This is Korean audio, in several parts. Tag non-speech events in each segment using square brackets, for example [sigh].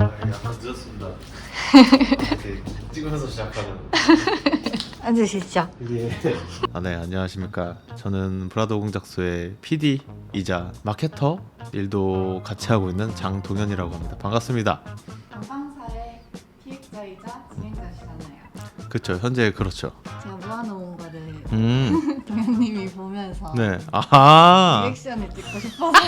약간 늦었습니다. 이렇게 찍으면서 시작하는. 앉으시죠. 예. 아, 네, 안녕하십니까. 저는 브라더 공작소의 PD이자 마케터 일도 같이 하고 있는 장동현이라고 합니다. 반갑습니다. 방방사의 기획자이자 진행자시잖아요. 그렇죠. 현재 그렇죠. 제가 모아놓은 음. [laughs] 동현님이 보면서 네. 아하. 리액션을 찍고 싶어서 [laughs]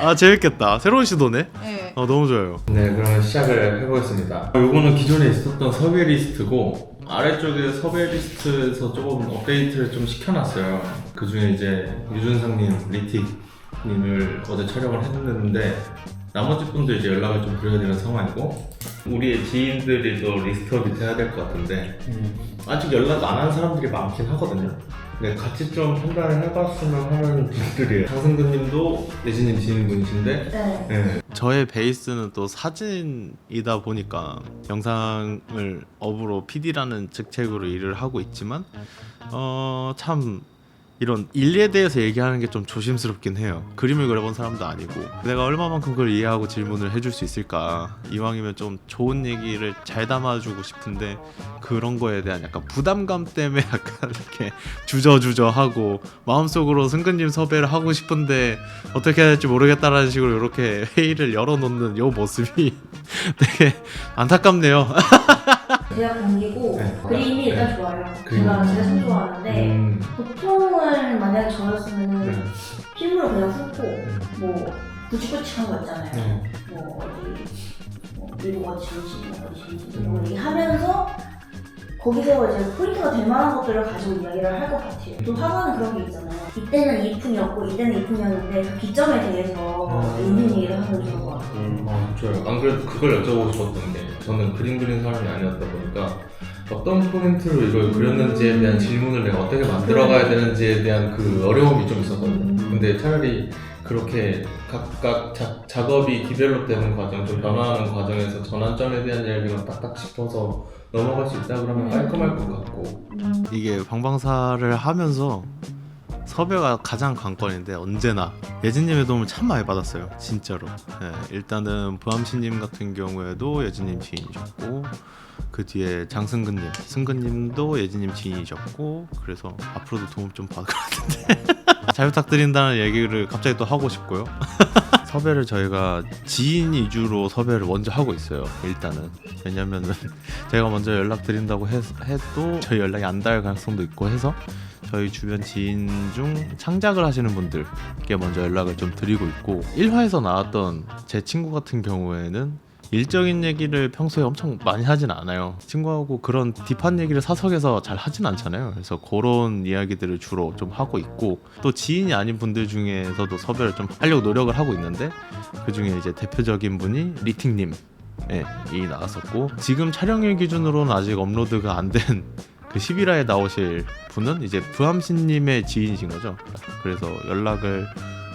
아, 재밌겠다. 새로운 시도네. 네. 어, 너무 좋아요. 네, 그러면 시작을 해보겠습니다. 요거는 기존에 있었던 섭외 리스트고 아래쪽에 섭외 리스트에서 조금 업데이트를 좀 시켜놨어요. 그 중에 이제 유준상님, 리틱님을 어제 촬영을 했는데 나머지 분들 이제 연락을 좀 드려야 되는 상황이고 우리의 지인들이 또 리스트업이 돼야 될 것 같은데 아직 연락 안 한 사람들이 많긴 하거든요. 네, 같이 좀 판단을 해봤으면 하는 분들이에요. 장승근님도 예진님 지인분이신데 네. 네, 저의 베이스는 또 사진이다 보니까 영상을 업으로 PD라는 직책으로 일을 하고 있지만 어 참 이런 일에 대해서 얘기하는 게 좀 조심스럽긴 해요. 그림을 그려본 사람도 아니고 내가 얼마만큼 그걸 이해하고 질문을 해줄 수 있을까. 이왕이면 좀 좋은 얘기를 잘 담아주고 싶은데 그런 거에 대한 약간 부담감 때문에 [laughs] 약간 이렇게 주저주저하고 마음속으로 승근님 섭외를 하고 싶은데 어떻게 해야 될지 모르겠다라는 식으로 이렇게 [laughs] 회의를 열어놓는 요 모습이 [laughs] 되게 안타깝네요. 대학 동기고 네. 그림이 일단 좋아요. 그림. 제가 제가 참 좋아하는데 음, 보통은 만약에 저였으면 네. 피부로 그냥 훑고 뭐 굵직굵직한 거 있잖아요. 네. 뭐 어디 뭐 미국 어디 진지 어디 진지 이런 거 얘기하면서 거기서 이제 포인트가 될 만한 것들을 가지고 이야기를 할 것 같아요. 또 화가는 그런 게 있잖아요. 이때는 이 품이었고 이때는 이 품이었는데 그 기점에 대해서 음. 있는 얘기를 하면 좋을 것 같아요. 음, 아, 좋아요. 안 그래도 그걸 여쭤보고 싶었던 게 저는 그림 그리는 사람이 아니었다 보니까 어떤 포인트로 이걸 그렸는지에 대한 질문을 내가 어떻게 만들어가야 되는지에 대한 그 어려움이 좀 있었거든요. 근데 차라리 그렇게 각각 자, 작업이 디벨롭되는 과정, 좀 변화하는 과정에서 전환점에 대한 이야기만 딱딱 짚어서 넘어갈 수 있다 그러면 깔끔할 것 같고. 이게 방방사를 하면서 섭외가 가장 관건인데 언제나 예진님의 도움을 참 많이 받았어요 진짜로. 예, 일단은 부암씨님 같은 경우에도 예진님 지인이셨고 그 뒤에 장승근님 승근님도 예진님 지인이셨고 그래서 앞으로도 도움 좀 받을 것 같은데 잘 부탁드린다는 얘기를 갑자기 또 하고 싶고요. [laughs] 섭외를 저희가 지인 위주로 섭외를 먼저 하고 있어요 일단은. 왜냐면은 [laughs] 제가 먼저 연락 드린다고 해, 해도 저희 연락이 안 닿을 가능성도 있고 해서 저희 주변 지인 중 창작을 하시는 분들께 먼저 연락을 좀 드리고 있고 1화에서 나왔던 제 친구 같은 경우에는 일적인 얘기를 평소에 엄청 많이 하진 않아요. 친구하고 그런 딥한 얘기를 사석에서 잘 하진 않잖아요. 그래서 그런 이야기들을 주로 좀 하고 있고 또 지인이 아닌 분들 중에서도 섭외를 좀 하려고 노력을 하고 있는데 그 중에 이제 대표적인 분이 리팅님 예, 이 나왔었고 지금 촬영일 기준으로는 아직 업로드가 안된 그 11화에 나오실 분은 이제 부함신님의 지인이신 거죠. 그래서 연락을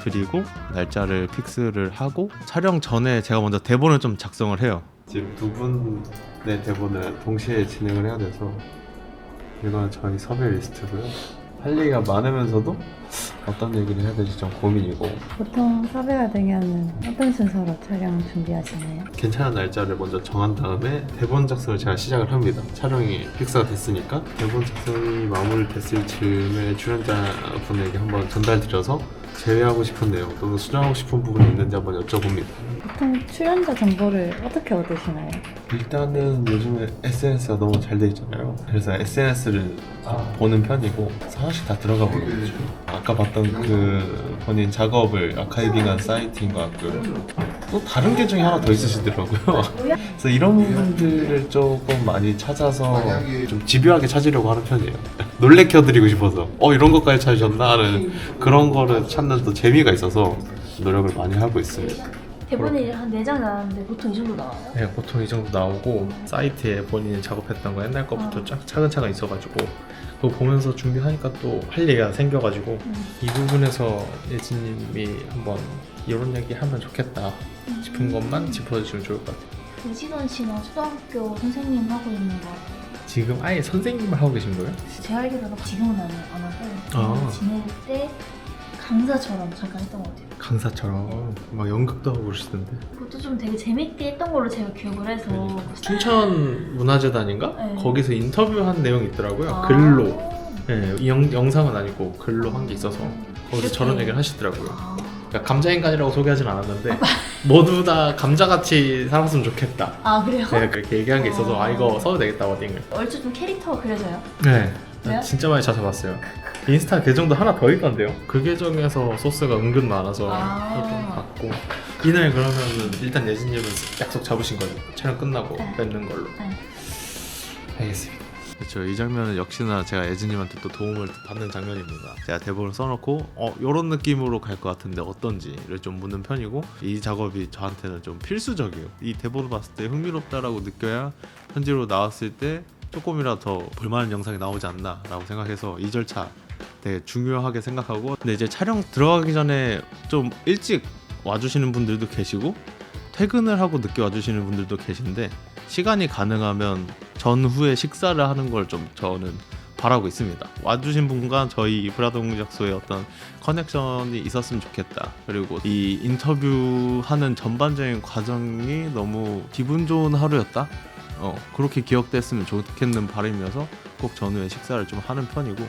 드리고 날짜를 픽스를 하고 촬영 전에 제가 먼저 대본을 좀 작성을 해요. 지금 두 분의 대본을 동시에 진행을 해야 돼서 이건 저희 섭외 리스트고요. 할 얘기가 많으면서도 어떤 얘기를 해야 될지 좀 고민이고 보통 섭외가 되면은 어떤 순서로 촬영 준비하시나요? 괜찮은 날짜를 먼저 정한 다음에 대본 작성을 제가 시작을 합니다. 촬영이 픽스가 됐으니까 대본 작성이 마무리됐을 즈음에 출연자 분에게 한번 전달드려서 제외하고 싶은 내용 또는 수정하고 싶은 부분이 있는지 한번 여쭤봅니다. 보통 출연자 정보를 어떻게 얻으시나요? 일단은 요즘에 SNS가 너무 잘 돼 있잖아요. 그래서 SNS를 보는 편이고 하나씩 다 들어가 보는 거죠. 아까 봤던 그 본인 작업을 아카이빙한 사이트인 것 같고요. 또 다른 계정이 하나 더 있으시더라고요. [laughs] 그래서 이런 부분들을 조금 많이 찾아서 좀 집요하게 찾으려고 하는 편이에요. 놀래켜드리고 싶어서 어 이런 것까지 찾으셨나 하는 그런 거를 찾는 또 재미가 있어서 노력을 많이 하고 있습니다. 대본이 한 4장 나왔는데 보통 이 정도 나와요? 네, 보통 이 정도 나오고 사이트에 본인이 작업했던 거 옛날 거부터 어. 쫙 차근차근 있어가지고 그거 보면서 준비하니까 또 할 얘기가 생겨가지고 이 부분에서 예진님이 한번 이런 얘기 하면 좋겠다 싶은 것만 짚어주시면 좋을 것 같아요. 이지선 씨는 초등학교 선생님 하고 있는 거 지금 아예 선생님을 하고 계신 거예요? 제 알기로는 지금은 안, 안 하고 아. 지낼 때 강사처럼 잠깐 했던 것 같아요. 강사처럼 막 연극도 하고 그러시던데 그것도 좀 되게 재밌게 했던 걸로 제가 기억을 해서 춘천 문화재단인가? 네. 거기서 인터뷰한 내용이 있더라고요 아. 글로 예, 이 영, 영상은 아니고 글로 한 게 있어서 거기서 이렇게. 저런 얘기를 하시더라고요 아, 그러니까 감자 인간이라고 소개하진 않았는데 모두 다 감자같이 살았으면 좋겠다 아 그래요? 제가 그렇게 얘기한 게 있어서 아 이거 써도 되겠다 워딩을 얼추 좀 캐릭터가 그려져요. 네 그래요? 진짜 많이 찾아봤어요 인스타 계정도 하나 더 있던데요 그 계정에서 소스가 은근 많아서 아. 좀 봤고 이날 그러면은 일단 예진님은 약속 잡으신 거죠 촬영 끝나고 네. 뵙는 걸로 네. 알겠습니다 그렇죠 이 장면은 역시나 제가 예진님한테 또 도움을 받는 장면입니다. 제가 대본을 써놓고 어 요런 느낌으로 갈 것 같은데 어떤지를 좀 묻는 편이고 이 작업이 저한테는 좀 필수적이에요. 이 대본을 봤을 때 흥미롭다라고 느껴야 편지로 나왔을 때 조금이라도 더 볼만한 영상이 나오지 않나 라고 생각해서 이 절차 되게 중요하게 생각하고 근데 이제 촬영 들어가기 전에 좀 일찍 와주시는 분들도 계시고 퇴근을 하고 늦게 와주시는 분들도 계신데 시간이 가능하면 전후에 식사를 하는 걸 좀 저는 바라고 있습니다. 와주신 분과 저희 브라더 공작소의 어떤 커넥션이 있었으면 좋겠다. 그리고 이 인터뷰하는 전반적인 과정이 너무 기분 좋은 하루였다. 어 그렇게 기억됐으면 좋겠는 바람이어서 꼭 전후에 식사를 좀 하는 편이고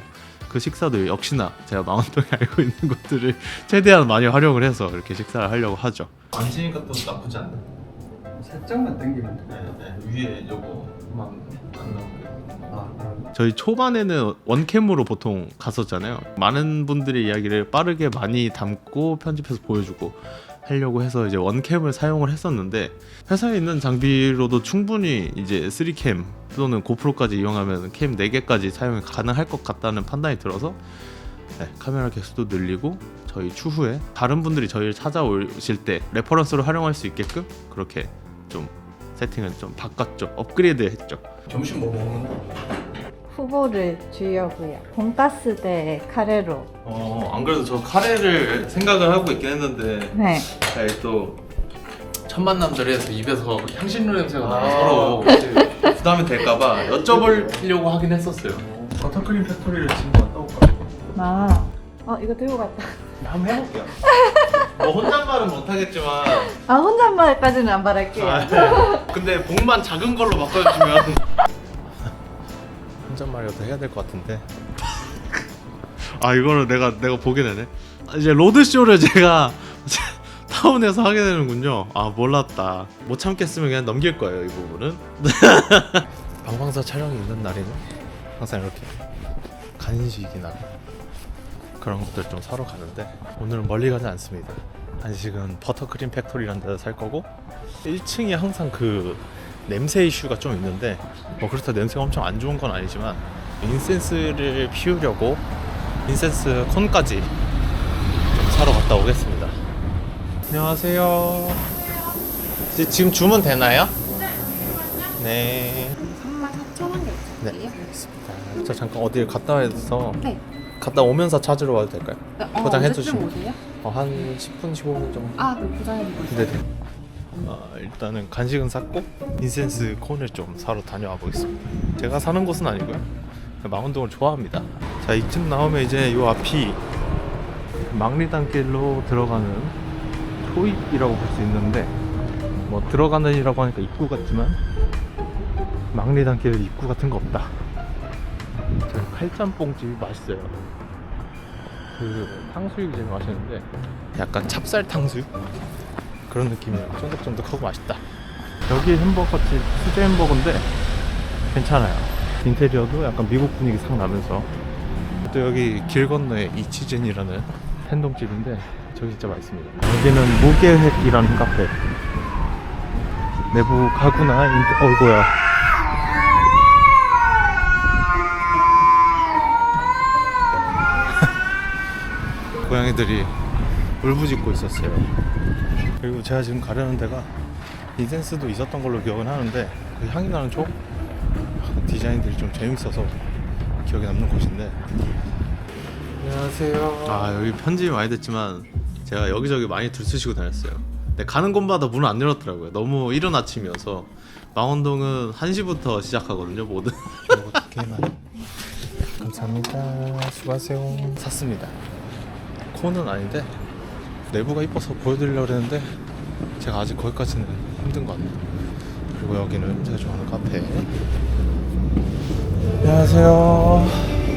그 식사도 역시나 제가 망원동에 [laughs] 알고 있는 것들을 최대한 많이 활용을 해서 이렇게 식사를 하려고 하죠. 관심이가 또 나쁘지 않네. 살짝만 당기면 돼. 네, 위에 그럼 저희 초반에는 원캠으로 보통 갔었잖아요. 많은 분들의 이야기를 빠르게 많이 담고 편집해서 보여주고 하려고 해서 이제 원캠을 사용을 했었는데 회사에 있는 장비로도 충분히 이제 3캠 또는 고프로까지 이용하면 캠 4개까지 사용이 가능할 것 같다는 판단이 들어서 네, 카메라 개수도 늘리고 저희 추후에 다른 분들이 저희를 찾아오실 때 레퍼런스로 활용할 수 있게끔 그렇게 좀 세팅을 좀 바꿨죠. 업그레이드 했죠. 점심 뭐 먹는 후보를 주려고요. 돈가스 대 카레로. 어, 안 그래도 저 카레를 생각을 하고 있긴 했는데 네. 네, 또첫 만남들에서 입에서 향신료 냄새가 아. 나서 서로 이제 부담이 될까봐 여쭤보려고 하긴 했었어요. 버터크림 팩토리를 지금 갔다 올까? 아, 어 이거 들고 갔다. 한번 해볼게요. [laughs] 뭐 혼잣말은 못하겠지만 아 혼잣말까지는 안 바랄게요. 아, 네. 근데 복만 작은 걸로 바꿔주시면 [laughs] 혼잣말이라도 해야 될 것 같은데. [laughs] 아 이거를 내가 내가 보게 되네. 이제 로드쇼를 제가 [laughs] 타운에서 하게 되는군요. 아 몰랐다. 못 참겠으면 그냥 넘길 거예요 이 부분은. 방방사 촬영이 있는 날에는 항상 이렇게 간식이나 그런 것들 좀 사러 가는데 오늘은 멀리 가지 않습니다 간식은 버터크림 팩토리라는 데서 살 거고 1층이 항상 그 냄새 이슈가 좀 있는데 뭐 그렇다 냄새가 엄청 안 좋은 건 아니지만 인센스를 피우려고 인센스 콘까지 좀 사러 갔다 오겠습니다. 안녕하세요. 이제 지금 주문 되나요? 네. 34,000원 네, 결제드릴게요. 알겠습니다. 저 잠깐 어딜 갔다 와서 네. 갔다 오면서 찾으러 와도 될까요? 어, 포장해 언제쯤 주시면. 오세요? 어, 한 10분, 15분 정도. 아, 네, 포장해드리고 있어요. 네네. 어, 일단은 간식은 샀고 인센스 콘을 좀 사러 다녀와 보겠습니다. 제가 사는 곳은 아니고요. 망원동을 좋아합니다. 자 이쯤 나오면 이제 요 앞이 망리단길로 들어가는 토입이라고 볼 수 있는데 뭐 들어가는이라고 하니까 입구 같지만 망리단길 입구 같은 거 없다. 저 칼짬뽕집이 맛있어요. 그 탕수육이 제일 맛있는데 약간 찹쌀 탕수육 그런 느낌이에요. 쫀득쫀득하고 맛있다. 여기 햄버거집 수제 햄버거인데 괜찮아요. 인테리어도 약간 미국 분위기 싹 나면서 또 여기 길 건너에 이치젠이라는 텐동집인데 저기 진짜 맛있습니다. 여기는 무계획이라는 카페. 내부 가구나 인테... 어이구야. 고양이들이 울부짖고 있었어요. 그리고 제가 지금 가려는 데가 인센스도 있었던 걸로 기억은 하는데 그 향이 나는 쪽 디자인들이 좀 재밌어서 기억에 남는 곳인데. 안녕하세요. 아 여기 편집이 많이 됐지만 제가 여기저기 많이 들쑤시고 다녔어요. 근데 가는 곳마다 문을 안 열었더라고요. 너무 이른 아침이어서 망원동은 1시부터 시작하거든요 모든. 감사합니다. 수고하세요. 샀습니다 콘은 아닌데 내부가 이뻐서 보여드리려고 했는데 제가 아직 거기까지는 힘든 것 같아요. 그리고 여기는 제가 좋아하는 카페. 안녕하세요.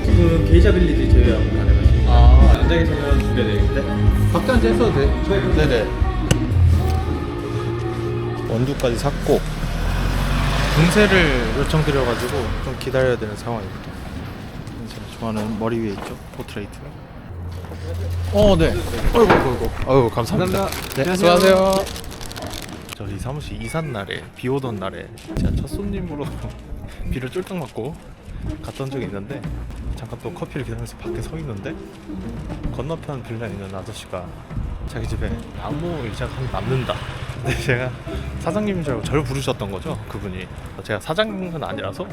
지금 게이샤 빌리지 제외하고 가능하십니다. 아, 앉아 계시면 준비되어 각자 앉아 있어도 돼. 네네. 원두까지 샀고 분쇄를 요청드려가지고 좀 기다려야 되는 상황입니다. 제가 좋아하는 머리 위에 있죠, 포트레이트. 어, 네. 어이구, 어이구, 어이구. 아유, 감사합니다. 네, 수고하세요. 저희 사무실 이삿 날에 비 오던 날에 제가 첫 손님으로 [laughs] 비를 쫄딱 맞고 갔던 적이 있는데 잠깐 또 커피를 기다리면서 밖에 서 있는데 건너편 빌라에 있는 아저씨가 자기 집에 나무 의자가 한 남는다. 근데 제가 사장님인 줄 알고 저를 부르셨던 거죠, 그분이. 제가 사장은 아니라서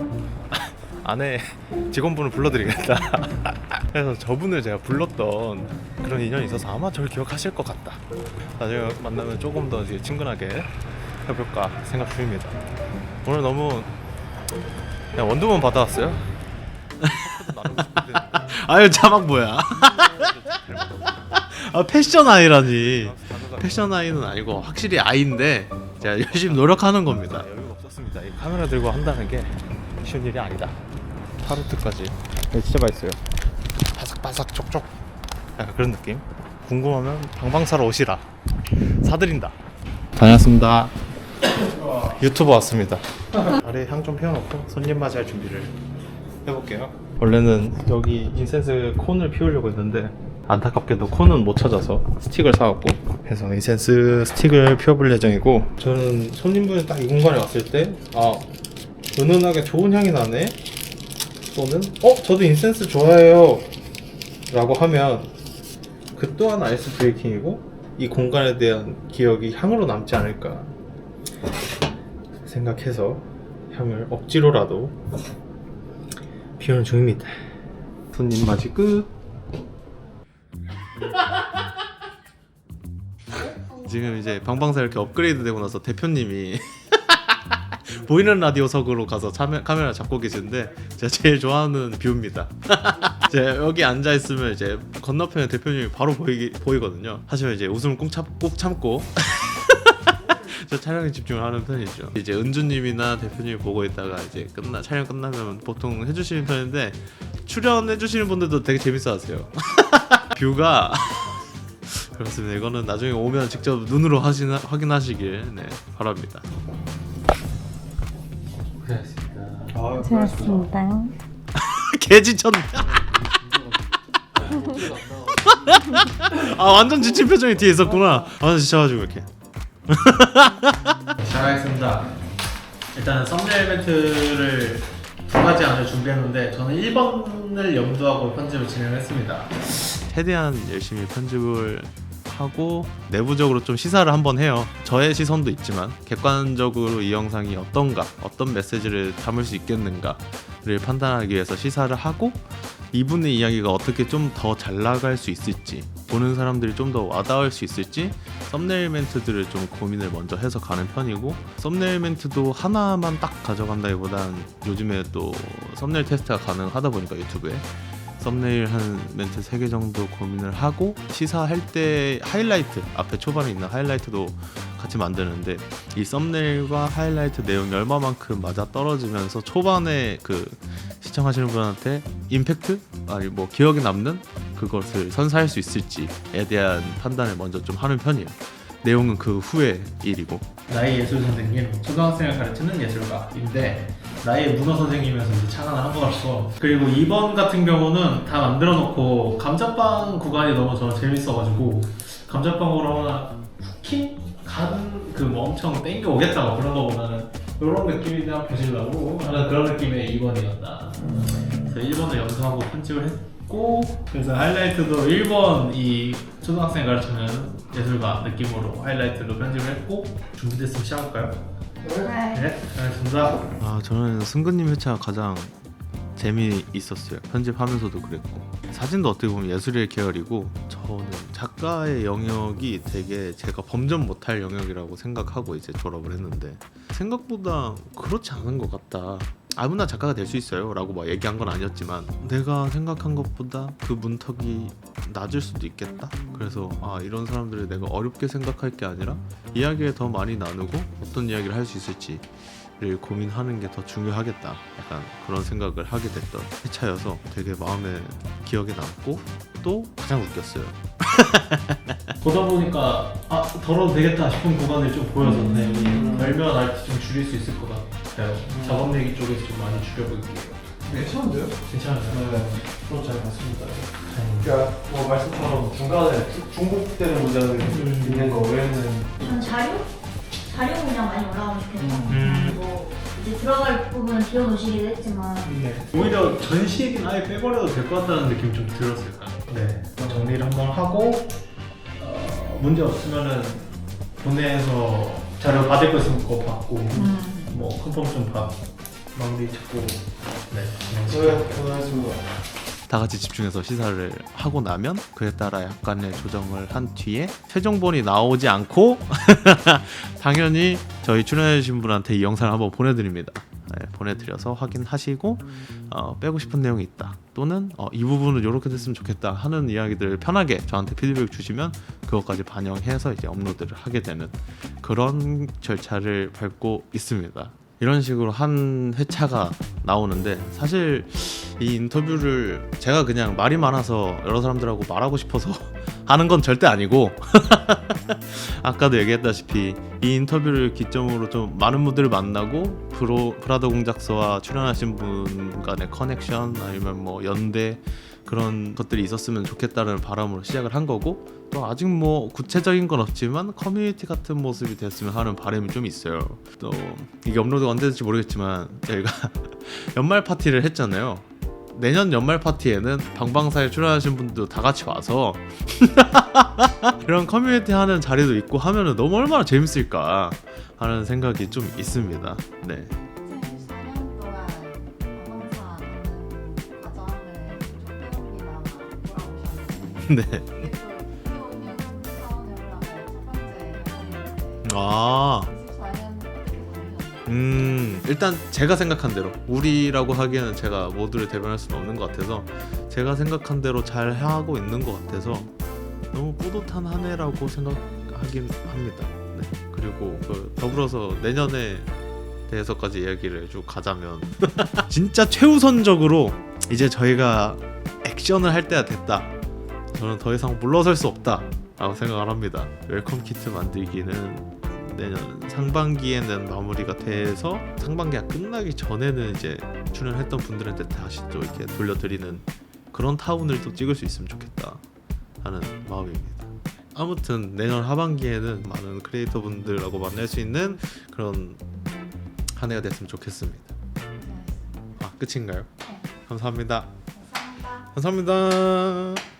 [laughs] 안에 직원분을 불러드리겠다. 그래서 저분을 제가 불렀던 그런 인연이 있어서 아마 저를 기억하실 것 같다. 나중에 만나면 조금 더 이제 친근하게 해볼까 생각 중입니다. 오늘 너무 그냥 원두만 받아왔어요. [laughs] 아유 자막 뭐야? 아 패션 아이라니. 패션 아이는 아니고 확실히 아이인데 제가 열심히 노력하는 겁니다. 여유가 없었습니다. 이 카메라 들고 한다는 게 쉬운 일이 아니다. 타르트까지. 이거 진짜 맛있어요. 바삭바삭 촉촉. 약간 그런 느낌. 궁금하면 방방사로 오시라. 사드린다. 다녔습니다. 유튜브 왔습니다. 아래 향 좀 피워놓고 손님 맞이할 준비를 해볼게요. 원래는 여기 인센스 콘을 피우려고 했는데 안타깝게도 콘은 못 찾아서 스틱을 사왔고 그래서 인센스 스틱을 피워볼 예정이고 저는 손님분이 딱 이 공간에 왔을 때아 은은하게 좋은 향이 나네 또는 어 저도 인센스 좋아해요 라고 하면 그 또한 아이스 브레이킹이고 이 공간에 대한 기억이 향으로 남지 않을까 생각해서 향을 억지로라도 피우는 중입니다. 손님 맞이 끝. [laughs] 지금 이제 방방사 이렇게 업그레이드 되고 나서 대표님이 [laughs] 보이는 라디오석으로 가서 카메, 카메라 잡고 계시는데 제가 제일 좋아하는 뷰입니다. [laughs] 제가 여기 앉아 있으면 이제 건너편에 대표님이 바로 보이기, 보이거든요. 하지만 이제 웃음을 꾹, 참, 꾹 참고 [laughs] 저 촬영에 집중을 하는 편이죠. 이제 은주님이나 대표님이 보고 있다가 이제 끝나 촬영 끝나면 보통 해주시는 편인데 출연해 주시는 분들도 되게 재밌어하세요. [laughs] 뷰가 [laughs] 그렇습니다. 이거는 나중에 오면 직접 눈으로 하시 확인하시길 네, 바랍니다. 고생하셨습니다. 아, 고생하셨습니다. 개지쳤네. 아 완전 지친 표정이 뒤에 있었구나. 아 지쳐가지고 이렇게. [laughs] 잘하겠습니다. 일단 썸네일 멘트를 두 가지 안을 준비했는데 저는 1번을 염두하고 편집을 진행했습니다. 최대한 열심히 편집을 하고 내부적으로 좀 시사를 한번 해요. 저의 시선도 있지만 객관적으로 이 영상이 어떤가, 어떤 메시지를 담을 수 있겠는가를 판단하기 위해서 시사를 하고 이분의 이야기가 어떻게 좀 더 잘 나갈 수 있을지 보는 사람들이 좀 더 와닿을 수 있을지 썸네일 멘트들을 좀 고민을 먼저 해서 가는 편이고 썸네일 멘트도 하나만 딱 가져간다기보단 요즘에 또 썸네일 테스트가 가능하다 보니까 유튜브에 썸네일 한 멘트 3개 정도 고민을 하고 시사할 때 하이라이트 앞에 초반에 있는 하이라이트도 같이 만드는데 이 썸네일과 하이라이트 내용이 얼마만큼 맞아 떨어지면서 초반에 그 시청하시는 분한테 임팩트? 아니 뭐 기억에 남는 그것을 선사할 수 있을지에 대한 판단을 먼저 좀 하는 편이에요. 내용은 그 후의 일이고. 나의 예술 선생님, 초등학생을 가르치는 예술가인데 나의 문어 선생님에서 이제 착안을 한 거라서 그리고 2번 같은 경우는 다 만들어 놓고 감자빵 구간이 너무 저 재밌어가지고 감자빵으로 하나 후킹 가는 그뭐 엄청 땡겨 오겠다 뭐 그런 거보다는 이런 느낌이 그냥 보시려고 하는 그런 느낌의 2번이었다. 그래서 1번을 연습하고 편집을 했고 그래서 하이라이트도 1번 이 초등학생 가르치는 예술가 느낌으로 하이라이트로 편집을 했고 준비됐으면 시작할까요? 네, 알겠습니다. 아 저는 승근님 회차가 가장 재미있었어요 편집하면서도 그랬고 사진도 어떻게 보면 예술의 계열이고 저는 작가의 영역이 되게 제가 범접 못할 영역이라고 생각하고 이제 졸업을 했는데 생각보다 그렇지 않은 것 같다 아무나 작가가 될 수 있어요 라고 막 얘기한 건 아니었지만 내가 생각한 것보다 그 문턱이 낮을 수도 있겠다. 그래서 아 이런 사람들을 내가 어렵게 생각할 게 아니라 이야기를 더 많이 나누고 어떤 이야기를 할 수 있을지를 고민하는 게 더 중요하겠다. 약간 그런 생각을 하게 됐던 회차여서 되게 마음에 기억에 남고 또 가장 웃겼어요. [laughs] 보다 보니까 아 덜어도 되겠다 싶은 구간들이 좀 보여졌네. 열면 알티 좀 줄일 수 있을 것 같아요. 작업 얘기 쪽에서 좀 많이 줄여볼게요. 괜찮은데요? 괜찮아요. 네. 저도 잘 봤습니다. 그러니까 뭐 말씀처럼 중간에 주- 중복되는 문장들이 있는 거 외에는 전 자료? 자료 그냥 많이 올라가면 좋겠다. 음. 뭐 이제 들어갈 부분은 비워놓으시기도 했지만 네. 오히려 전시 얘기는 아예 빼버려도 될 것 같다는 느낌이 좀 들었어요. 네. 정리를 한번 하고 어, 문제 없으면은 본내에서 자료 받을 거 있으면 그거 받고 뭐 컨펌 좀 받. 마무리 짓고 네. 네, 고생하셨습니다. 다 같이 집중해서 시사를 하고 나면 그에 따라 약간의 조정을 한 뒤에 최종본이 나오지 않고 [laughs] 당연히 저희 출연해주신 분한테 이 영상을 한번 보내드립니다. 네, 보내드려서 확인하시고 어, 빼고 싶은 내용이 있다 또는 어, 이 부분은 이렇게 됐으면 좋겠다 하는 이야기들을 편하게 저한테 피드백 주시면 그것까지 반영해서 이제 업로드를 하게 되는 그런 절차를 밟고 있습니다. 이런 식으로 한 회차가 나오는데 사실 이 인터뷰를 제가 그냥 말이 많아서 여러 사람들하고 말하고 싶어서 [laughs] 하는 건 절대 아니고 [laughs] 아까도 얘기했다시피 이 인터뷰를 기점으로 좀 많은 분들을 만나고 프로 프라더 공작서와 출연하신 분 간의 커넥션 아니면 뭐 연대 그런 것들이 있었으면 좋겠다는 바람으로 시작을 한 거고 또 아직 뭐 구체적인 건 없지만 커뮤니티 같은 모습이 됐으면 하는 바람이 좀 있어요. 또 이게 업로드가 언제 될지 모르겠지만 저희가 [laughs] 연말 파티를 했잖아요. 내년 연말 파티에는 방방사에 출연하신 분도 다 같이 와서 [laughs] 이런 커뮤니티 하는 자리도 있고 하면은 너무 얼마나 재밌을까 하는 생각이 좀 있습니다. 네. 선생님 4년 동안 방방사 하는 과정을 조태웅이랑 돌아오셨는데 네. 이게 또 2025년 사원에 올라갈 첫 번째 아. 24년 어떻게 보내셨나요? 음 일단 제가 생각한 대로 우리라고 하기에는 제가 모두를 대변할 수는 없는 것 같아서 제가 생각한 대로 잘 하고 있는 것 같아서 너무 뿌듯한 한 해라고 생각하긴 합니다. 네. 그리고 그 더불어서 내년에 대해서까지 이야기를 쭉 가자면 [laughs] 진짜 최우선적으로 이제 저희가 액션을 할 때가 됐다. 저는 더 이상 물러설 수 없다라고 생각을 합니다. 웰컴 키트 만들기는 내년 상반기에는 마무리가 돼서 상반기가 끝나기 전에는 이제 출연했던 분들한테 다시 또 이렇게 돌려드리는 그런 타운을 또 찍을 수 있으면 좋겠다 하는 마음입니다. 아무튼 내년 하반기에는 많은 크리에이터 분들하고 만날 수 있는 그런 한 해가 됐으면 좋겠습니다. 아 끝인가요? 감사합니다. 감사합니다. 감사합니다.